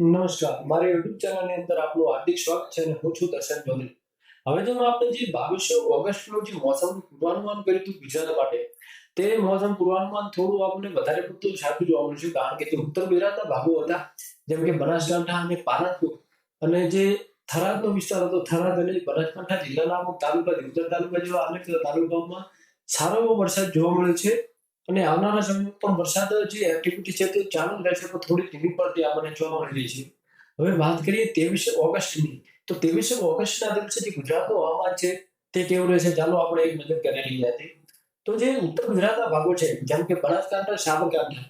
નમસ્કાર. મારે યુટ્યુબ ચેનલની અંદર આપનું હાર્દિક સ્વાગત છે અને હું છું દર્શન ચૌધરી. હવે જો આપણે જે બાવીસો ઓગસ્ટનું જે મોસમ પૂર્વાનુમાન કર્યું હતું ગુજરાત માટે, તે મોસમ પૂર્વાનુમાન થોડું આપણને વધારે પડતું સાચું જોવા મળ્યું છે, કારણ કે જે ઉત્તર ગુજરાતના ભાગો હતા, જેમ કે બનાસકાંઠા અને પાલનપુર. અને જે થરાદનો વિસ્તાર હતો, થરાદ અને બનાસકાંઠા જિલ્લાના અમુક તાલુકા ઉત્તર તાલુકા જેવા અનેક તાલુકાઓમાં સારો એવો વરસાદ જોવા મળ્યો છે. અને આવનારા સમયમાં પણ વરસાદ જે એક્ટિવિટી છે તે ચાલુ રહેશે, પણ થોડી ધીમી પડતી આપણને જોવા મળી રહી છે. હવે વાત કરીએ ત્રેવીસ ઓગસ્ટની, તો ત્રેવીસ ઓગસ્ટના દિવસે જે ગુજરાતનું હવામાન છે તે કેવું રહેશે? ચાલો આપણે એક નજર કરી રહ્યા હતી તો જે ઉત્તર ગુજરાતના ભાગો છે, જેમ કે બનાસકાંઠા, સાબરકાંઠા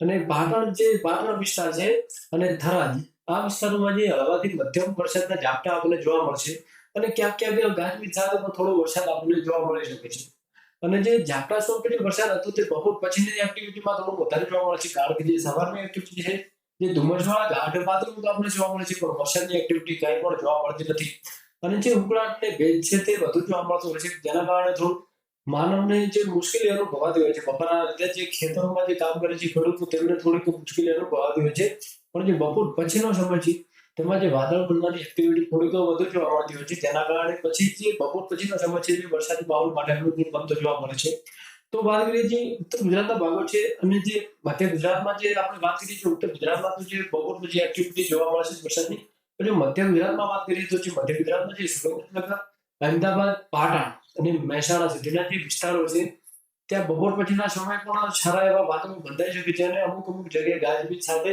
અને પાટણ જે પાટણ વિસ્તાર છે અને થરાદ, આ વિસ્તારોમાં જે હળવાથી મધ્યમ વરસાદના ઝાપટા આપણને જોવા મળશે અને ક્યાંક ક્યાંક ગાજવીજ સાથે પણ થોડો વરસાદ આપણને જોવા મળી શકે છે. અને જે ઝાપટા સ્વરૂપે વરસાદ હતો તે બપોર પછીની એક્ટિવિટીમાં થોડું વધારે જોવા મળે છે. કારણ કે જે સવારની એક્ટિવિટી છે, જે ધુમ્મસવાળા ગાઢ પાતળું આપણે જોવા મળે છે, પણ વરસાદની એક્ટિવિટી કંઈ પણ જોવા મળતી નથી. અને જે ઉકળાટ ને ભેજ છે તે વધુ જોવા મળતું હોય છે. જેના કારણે થોડું માનવને જે મુશ્કેલી અનુભવાતી હોય છે, બપોરના લીધે જે ખેતરોમાં જે કામ કરે છે ખેડૂતો, તેમને થોડીક મુશ્કેલી અનુભવાતી હોય છે. પણ જે બપોર પછીનો સમય છે તેમાં જે વાદળ બનવાની એક્ટિવિટી થોડીક વધુ જોવા મળતી હોય છે. તેના કારણે પછી જે બપોર પછીનો સમય છે જે વરસાદી માહોલ માટે અનુકૂળ બનતો જોવા મળે છે. તો વાત કરીએ જે ઉત્તર ગુજરાતના ભાગો છે અને જે મધ્ય ગુજરાતમાં જે આપણે વાત કરીએ છીએ, ઉત્તર ગુજરાતમાં તો જે બપોર પછી એક્ટિવિટી જોવા મળે છે વરસાદની. અને મધ્ય ગુજરાતમાં વાત કરીએ તો જે મધ્ય ગુજરાતમાં જે સુરેન્દ્રનગર, અમદાવાદ, પાટણ અને મહેસાણા સુધીના જે વિસ્તારો છે ત્યાં બપોર પછીના સમય પણ સારા એવા વાતાવરણ બંધાઈ શકે છે અને અમુક અમુક જગ્યાએ ગાજવીજ સાથે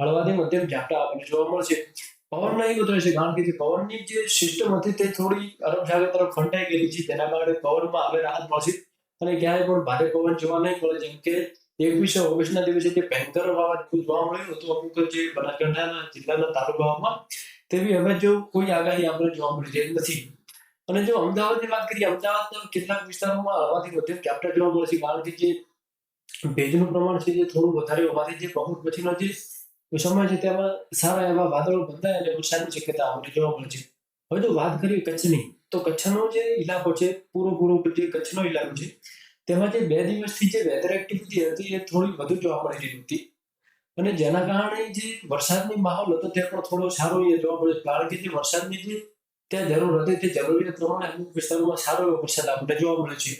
હળવાથી મધ્યમ ઝાપટા આપણને જોવા મળશે. પવન નહીં ઉતરે છે, કારણ કે જે પવનની જે સિસ્ટમ હતી તે થોડી અરબ સાગર તરફ ફંટાઈ ગયેલી છે, તેના કારણે પવનમાં હવે રાહત મળશે. અને ક્યાંય પણ ભારે પવન જોવા નહીં મળે, જેમ કે એકવીસ ઓગસ્ટના દિવસે જે ભયંકર વાવાઝોડું જોવા મળ્યું હતું, અમુક જે બનાસકાંઠાના જિલ્લાના તાલુકાઓમાં, તેવી હવે જો કોઈ આગાહી આપણે જોવા મળી રહી નથી. અને જો અમદાવાદની વાત કરીએ અમદાવાદના કેટલાક વિસ્તારોમાં હવાથી મધ્યમ કેપ્ટર જોવા મળે છે કારણ કે જે ભેજનું પ્રમાણ છે, જે થોડું વધારે હોવાથી જે બપોર પછીનો જે સમય છે, તેમાં સારા એવા વાદળો બંધાય અને વરસાદની શક્યતા આવતી જોવા મળે છે. હવે જો વાત કરીએ કચ્છની, તો કચ્છનો જે ઇલાકો છે પૂરો પૂરો જે કચ્છનો ઇલાકો છે, તેમાં જે બે દિવસથી જે વેધર એક્ટિવિટી હતી, એ થોડી વધુ જોવા મળી રહી હતી. અને જેના કારણે જે વરસાદની માહોલ હતો, તે પણ થોડો સારો એ જોવા મળે કારણ કે જે વરસાદની જે ત્યાં જરૂર હતી. તે જરૂરિયાત પ્રમાણે અમુક વિસ્તારોમાં સારો એવો વરસાદ આપણને જોવા મળે છે.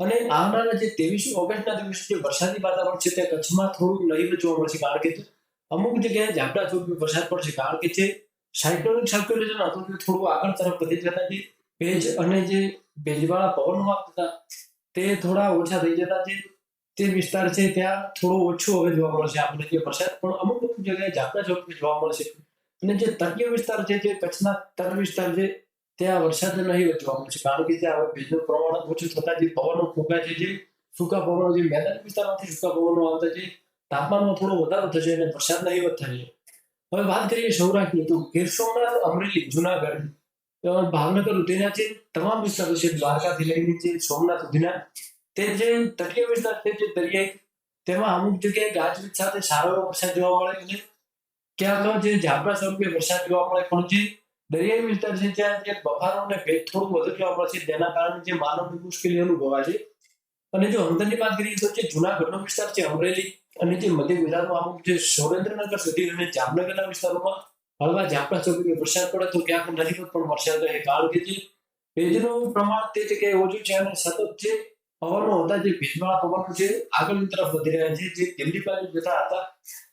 અને આવનારા જે ત્રેવીસ ઓગસ્ટના દિવસે જે વરસાદી વાતાવરણ છે, તે કચ્છમાં થોડું નહીવત જોવા મળશે કારણ કે અમુક જગ્યાએ ઝાપટા સ્વરૂપે વરસાદ પડશે કારણ કે જે સાયક્લોનિક સર્ક્યુલેશન હતું, તે થોડું આગળ તરફ વધી જતા જે ભેજ અને જે ભેજવાળા પવનો આપતા તે થોડા ઓછા થઈ જતા જે તે વિસ્તાર છે, ત્યાં થોડો ઓછો હવે જોવા મળશે આપણને જે વરસાદ, પણ અમુક અમુક જગ્યાએ ઝાપટા સ્વરૂપે જોવા મળશે અને જે તટીય વિસ્તાર છે જે કચ્છના તટ વિસ્તાર છે ત્યાં વરસાદ નહીં જોવા મળશે કારણ કે ત્યાં ભેજનું પ્રમાણ ઓછું થતા જે પવનો ફૂંકા છે જે સૂકા પવનો જે મેદાન વિસ્તારમાંથી સૂકા પવનો આવતા છે તાપમાનમાં થોડો વધારો થશે અને વરસાદ નહીવત થશે હવે વાત કરીએ સૌરાષ્ટ્રની તો ગીર સોમનાથ અમરેલી જુનાગઢ ભાવનગર સુધીના જે તમામ વિસ્તારો છે દ્વારકાથી લઈને જે સોમનાથ સુધીના તે જે તટીય વિસ્તાર છે જે દરિયાઈ તેમાં અમુક જગ્યાએ ગાજવીજ સાથે સારો વરસાદ જોવા મળે અને ક્યાંક જે ઝાપડા સ્વરૂપે વરસાદ જોવા મળે, પણ જે દરિયાઈ વિસ્તાર છે, ત્યાં જે બફારો અને ભેજ થોડું વધુ જોવા મળે છે તેના કારણે જે માનવની મુશ્કેલી અનુભવાય છે. અને જો અંદરની વાત કરીએ તો જે જુનાગઢનો વિસ્તાર છે, અમરેલી અને જે મધ્ય ગુજરાતમાં અમુક જે સુરેન્દ્રનગર સુધી અને જામનગરના વિસ્તારોમાં હળવા ઝાપટા સ્વરૂપે વરસાદ પડે તો ક્યાંક નજીક પણ વરસાદ રહે. કારણ કે જે ભેજનું પ્રમાણ તે જગ્યાએ ઓછું છે અને સતત જે પવનો હતા, જે ભેજવાળા પવનો છે, આગળની તરફ વધી રહ્યા છે. જે દિલ્હી બાજુ જતા હતા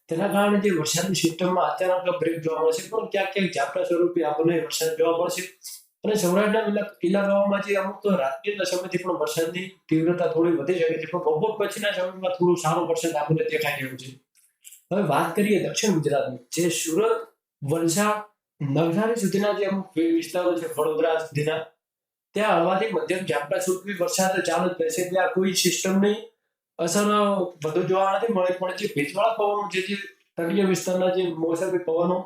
તેના કારણે જે વરસાદની સિસ્ટમમાં અચાનક બ્રેક જોવા મળશે પણ ક્યાંક ક્યાંક ઝાપટા સ્વરૂપે આપણને વરસાદ જોવા મળશે અને સૌરાષ્ટ્રના ઇલાકાઓમાં જે અમુક રાત્રિના સમયથી પણ વરસાદની તીવ્રતા થોડી વધી શકે છે. પણ બપોર પછીના સમયમાં થોડો સારો વરસાદ આપણને દેખાઈ રહ્યો છે. હવે વાત કરીએ દક્ષિણ ગુજરાતની. જે સુરત, વલસાડ, નવસારી સુધીના જે અમુક વિસ્તારો છે, વડોદરા સુધીના, ત્યાં હળવાથી મધ્યમ ઝાપટા સ્વરૂપે વરસાદ ચાલુ જ રહેશે. ત્યાં કોઈ સિસ્ટમની અસર વધુ જોવા નથી, મળે પણ જે ભેજવાળા પવનો જે તટીય વિસ્તારના જે મોસમી પવનો,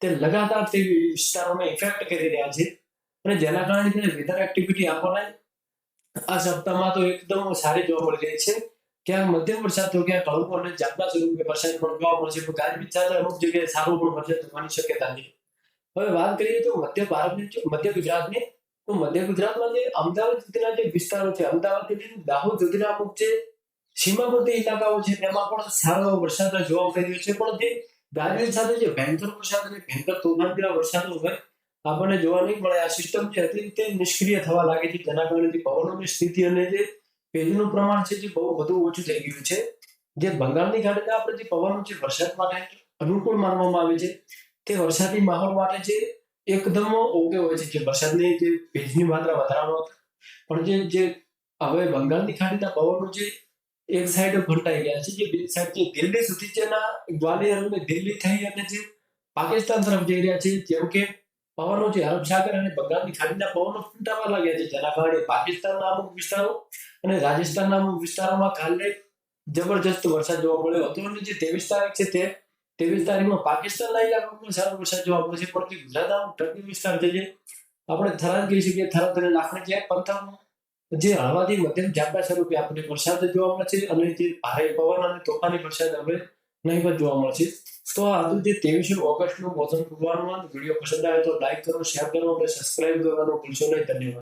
તે લગાતાર તે વિસ્તારોને ઇફેક્ટ કરી રહ્યા છે. અને જેના કારણે તેને વેધર એક્ટિવિટી આપણને આ સપ્તાહમાં તો એકદમ સારી જોવા મળી રહી છે. ક્યાંક મધ્યમ વરસાદ તો ક્યાંક હળવો અને ઝાપટા સ્વરૂપે વરસાદ પણ જોવા મળશે પણ ગાજવીજ સાથે અમુક જગ્યાએ સારો પણ વરસાદ થવાની શક્યતા નથી હવે વાત કરીએ તો મધ્ય ભારતની મધ્ય ગુજરાતની, તો મધ્ય ગુજરાતમાં જે અમદાવાદ સુધીના જે વિસ્તારો છે, અમદાવાદથી દાહોદ સુધીના અમુક જે સીમાવર્તી ઇલાકાઓ છે, તેમાં પણ સારો વરસાદ જોવા મળી રહ્યો છે. પણ જે ગાજવીજ સાથે જે ભયંકર વરસાદ અને ભયંકર તોફાન જેવા વરસાદો હોય, આપણને જોવા નહીં મળે. આ સિસ્ટમ છે હતી રીતે નિષ્ક્રિય થવા લાગે છે. જેના કારણે જે પવનોની સ્થિતિ અને જે ભેજનું પ્રમાણ છે, જે બહુ વધુ ઓછું થઈ ગયું છે. જે બંગાળની ખાડીના આપણે જે પવનો છે, વરસાદ માટે અનુકૂળ માનવામાં આવે છે. તે વરસાદી માહોલ માટે જે એકદમ ઓકે હોય છે, જે વરસાદની જે ભેજની માત્રા વધારવાનો પણ જે જે હવે બંગાળની ખાડીના પવનો જે એક સાઈડ ફંટાઈ ગયા છે. જે બે સાઈડ જે દિલ્હી સુધી છે ના, ગ્વાલિયર અને દિલ્હી થઈ અને જે પાકિસ્તાન તરફ જઈ રહ્યા છે, જેમ કે પવનો જે અરબ સાગર અને બંગાળની ખાડીના પવનો ફૂંટાવા લાગ્યા છે. જેના કારણે પાકિસ્તાનના અમુક વિસ્તારો અને રાજસ્થાનના અમુક વિસ્તારોમાં કાલે જબરજસ્ત વરસાદ જોવા મળ્યો હતો. અને જે ત્રેવીસ તારીખ છે તે ત્રેવીસ તારીખમાં પાકિસ્તાનના ઇલાકામાં સારો વરસાદ જોવા મળશે પણ જે ગુજરાતના અમુક વિસ્તાર છે જે આપણે થરાદ કહી શકીએ, થરાદ અને લાખણી જ્યાં પંથકમાં જે હળવાથી મધ્યમ ઝાપટા સ્વરૂપે આપણને વરસાદ જોવા મળે છે અને જે ભારે પવન અને તોફાની વરસાદ આપણે નહીં જોવા મળે છે. તો આ હતું જે ત્રેવીસ ઓગસ્ટનું મોસમ પૂર્વાનુમાન. વીડિયો પસંદ આવ્યો તો લાઈક કરો શેર કરો અને સબસ્ક્રાઈબ કરવાનું ભૂલશો નહીં. ધન્યવાદ.